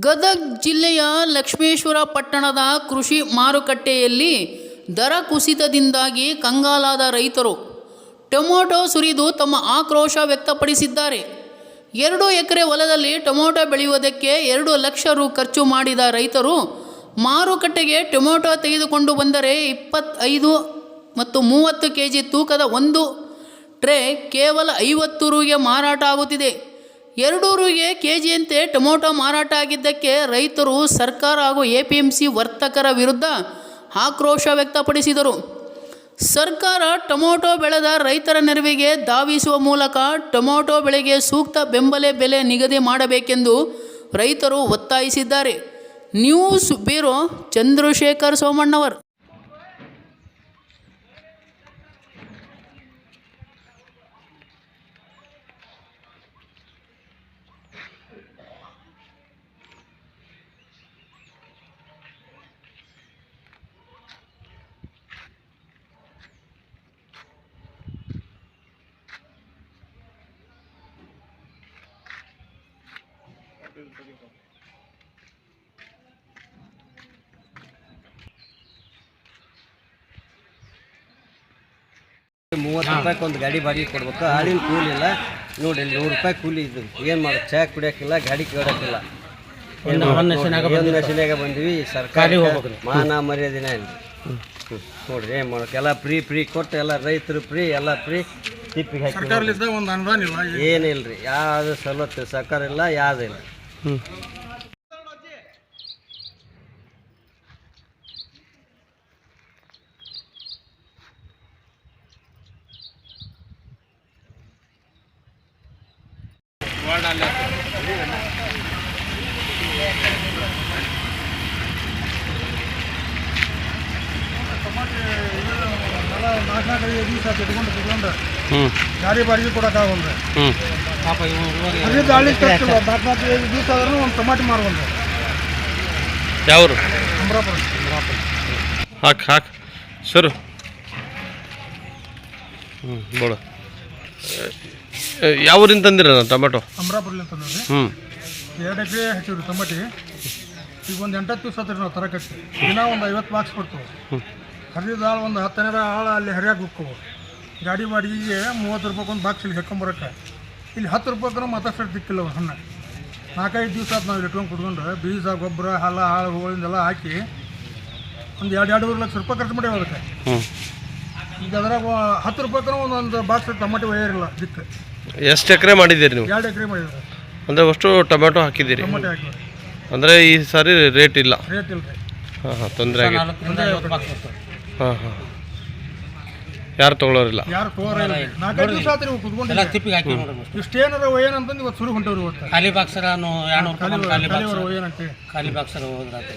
ಗದಗ್ ಜಿಲ್ಲೆಯ ಲಕ್ಷ್ಮೇಶ್ವರ ಪಟ್ಟಣದ ಕೃಷಿ ಮಾರುಕಟ್ಟೆಯಲ್ಲಿ ದರ ಕುಸಿತದಿಂದಾಗಿ ಕಂಗಾಲಾದ ರೈತರು. ಟೊಮೊಟೊ ಸುರಿದು ತಮ್ಮ ಆಕ್ರೋಶ ವ್ಯಕ್ತಪಡಿಸಿದ್ದಾರೆ. ಎರಡು ಎಕರೆ ಹೊಲದಲ್ಲಿ ಟೊಮೊಟೊ ಬೆಳೆಯುವುದಕ್ಕೆ ಎರಡು ಲಕ್ಷ ರು ಖರ್ಚು ಮಾಡಿದ ರೈತರು ಮಾರುಕಟ್ಟೆಗೆ ಟೊಮೊಟೊ ತೆಗೆದುಕೊಂಡು ಬಂದರೆ ಇಪ್ಪತ್ತೈದು ಮತ್ತು ಮೂವತ್ತು ಕೆ ಜಿ ತೂಕದ ಒಂದು ಟ್ರೇ ಕೇವಲ ಐವತ್ತು ರುಗೆ ಮಾರಾಟ ಆಗುತ್ತಿದೆ. ಎರಡು ರುಗೆ ಕೆ ಜಿಯಂತೆ ಟೊಮೊಟೊ ಮಾರಾಟ ಆಗಿದ್ದಕ್ಕೆ ರೈತರು ಸರ್ಕಾರ ಹಾಗೂ ಎ ಪಿ ಎಂ ಸಿ ವರ್ತಕರ ವಿರುದ್ಧ ಆಕ್ರೋಶ ವ್ಯಕ್ತಪಡಿಸಿದರು. ಸರ್ಕಾರ ಟೊಮೊಟೊ ಬೆಳೆದ ರೈತರ ನೆರವಿಗೆ ಧಾವಿಸುವ ಮೂಲಕ ಟೊಮೊಟೊ ಬೆಳೆಗೆ ಸೂಕ್ತ ಬೆಂಬಲ ಬೆಲೆ ನಿಗದಿ ಮಾಡಬೇಕೆಂದು ರೈತರು ಒತ್ತಾಯಿಸಿದ್ದಾರೆ. News bureau Chandrashekhar Somannavar. ಮೂವತ್ತು ರೂಪಾಯಿಗೆ ಒಂದು ಗಾಡಿ ಬಾಡಿಗೆ ಕೊಡ್ಬೇಕು. ಆಳಿನ ಕೂಲಿ ಇಲ್ಲ. ನೋಡಿ ಇಲ್ಲಿ ನೂರು ರೂಪಾಯಿ ಕೂಲಿ ಇದು. ಏನು ಮಾಡೋದು? ಚಾ ಕುಡಿಯೋಕ್ಕಿಲ್ಲ ಗಾಡಿ ಕೇಳೋಕ್ಕಿಲ್ಲ. ಒಂದು ನಶಿನಾಗ ಬಂದ್ವಿ. ಸರ್ಕಾರಿ ಮಾನ ಮರ್ಯಾದಿನ ಇಲ್ಲಿ. ನೋಡ್ರಿ ಏನು ಮಾಡೋಕೆ ಎಲ್ಲ ಫ್ರೀ ಫ್ರೀ ಕೊಟ್ಟು ಎಲ್ಲ ರೈತರು ಫ್ರೀ ಎಲ್ಲ ಫ್ರೀ. ತಿಪ್ಪಿಗೆ ಹಾಕಿ ಸರ್ಕಾರಲಿದ್ದ ಒಂದು ಅನುದಾನ ಇಲ್ಲ ಏನಿಲ್ಲ ರೀ ಯಾವುದು ಸವಲತ್ತು ಸರ್ಕಾರ ಇಲ್ಲ ಯಾವ್ದು ಇಲ್ಲ ನಾಲ್ಕು ನಾಲ್ಕು ಐದು ದಿವಸ ಇಟ್ಕೊಂಡು ತಗೊಂಡು ಗಾಡಿ ಬಾಡಿಗೆ ಕೊಡೋಕ್ಕಾಗಲ್ರಿ. ಅದೇ ದಾಳಿ ಖರ್ಚಿಲ್ಲ ನಾಲ್ಕು ನಾಲ್ಕು ಐದು ದಿವಸ ಆದ್ರೂ ಒಂದು ಟೊಮಾಟಿ ಮಾರ್ಬಂದು ಯಾವ್ರು? ಅಮರಾಪುರ. ಹಾಕ್ ಹಾಕ್. ಸರ್. ಹ್ಞೂ ಬೋಳು. ಯಾವ ಊರಿಂದ ತಂದಿರ ಟೊಮೆಟೊ? ಅಮರಾಪುರಲ್ಲಿ ಅಂತಂದ್ರಿ ಹ್ಞೂ ಎರಡು ಎಕರೆ ಹಚ್ಚಿವ್ರಿ ಟೊಮಾಟಿ. ಈಗ ಒಂದು ಎಂಟತ್ತು ದಿವಸ ಆತ್ರಿ ನಾವು ತರಕಟ್ಟಿ ದಿನ ಒಂದು ಐವತ್ತು ಬಾಕ್ಸ್ ಕೊಡ್ತೇವೆ ಹರಿದ ಆಳು ಒಂದು ಹತ್ತನೇರ ಆಳು ಅಲ್ಲಿ ಹರಿಯಾಗಿ ಹೋಗ್ಕೋಬೋದು ಗಾಡಿ ಬಾಡಿಗೆಗೆ ಮೂವತ್ತು ರೂಪಾಯಿ ಒಂದು ಬಾಕ್ಸ್ ಇಲ್ಲಿ ಹಾಕೊಂಬರಕ್ಕೆ ಇಲ್ಲಿ ಹತ್ತು ರೂಪಾಯಿಗೂ ಮತ್ತಷ್ಟು ದಿಕ್ಕಿಲ್ಲ ಅವ್ರು ಹಣ್ಣು. ನಾಲ್ಕೈದು ದಿವಸ ಆತು ನಾವು ಇಟ್ಕೊಂಡು ಕುಡ್ಕೊಂಡು ಬೀಜ ಗೊಬ್ಬರ ಹಲ್ಲ ಹಾಳು ಹೂಗಳಿಂದೆಲ್ಲ ಹಾಕಿ ಒಂದು ಎರಡು ಎರಡೂವರೆ ಲಕ್ಷ ರೂಪಾಯಿ ಖರ್ಚು ಮಾಡಿ ಅದಕ್ಕೆ. ಈಗ ಅದ್ರಾಗ ಹತ್ತು ರೂಪಾಯಿಗೂ ಒಂದೊಂದು ಬಾಕ್ಸ್ ಟೊಮೆಟೊ ಒಯ್ಯಿರಲ್ಲ ದಿಕ್ಕೆ ಎಷ್ಟು ಎಕರೆ ಮಾಡಿದ್ದೀರಿ ನೀವು? ಎರಡು ಎಕರೆ ಮಾಡಿದ್ರು ಅಂದರೆ ಅಷ್ಟು ಟೊಮೆಟೊ ಹಾಕಿದ್ದೀರಿ? ಟೊಮೆಟೊ ಹಾಕಿದ್ರು ಅಂದರೆ ಈ ಸಾರಿ ರೇಟ್ ಇಲ್ಲ. ರೇಟ್ ಇಲ್ಲ ರೀ ಹಾಂ ಹಾಂ ತೊಂದರೆ ಆಗಿದೆ ಹಾಂ ಹಾಂ. ಯಾರು ತಗೊಳ್ಳೋರಿಲ್ಲ ಯಾರು ನಾಲ್ಕೈದು ದಿವಸ ಆತ್ರಿ ಇವು ಕುತ್ಕೊಂಡು ತಿಪ್ಪಿಗೆ ಹಾಕಿ ನೋಡ್ರಿ ಇಷ್ಟೇನಾರ ಒಯ್ಯನಂತಂದು ಇವತ್ತು ಶುರು ಹೊಂಟೇವ್ರಿ ಇವತ್ತು. ಖಾಲಿ ಬಾಕ್ಸರ ಖಾಲಿ ಖಾಲಿ ಖಾಲಿ ಖಾಲಿ ಬಾಕ್ಸರ ಹೋದ್ರಾತ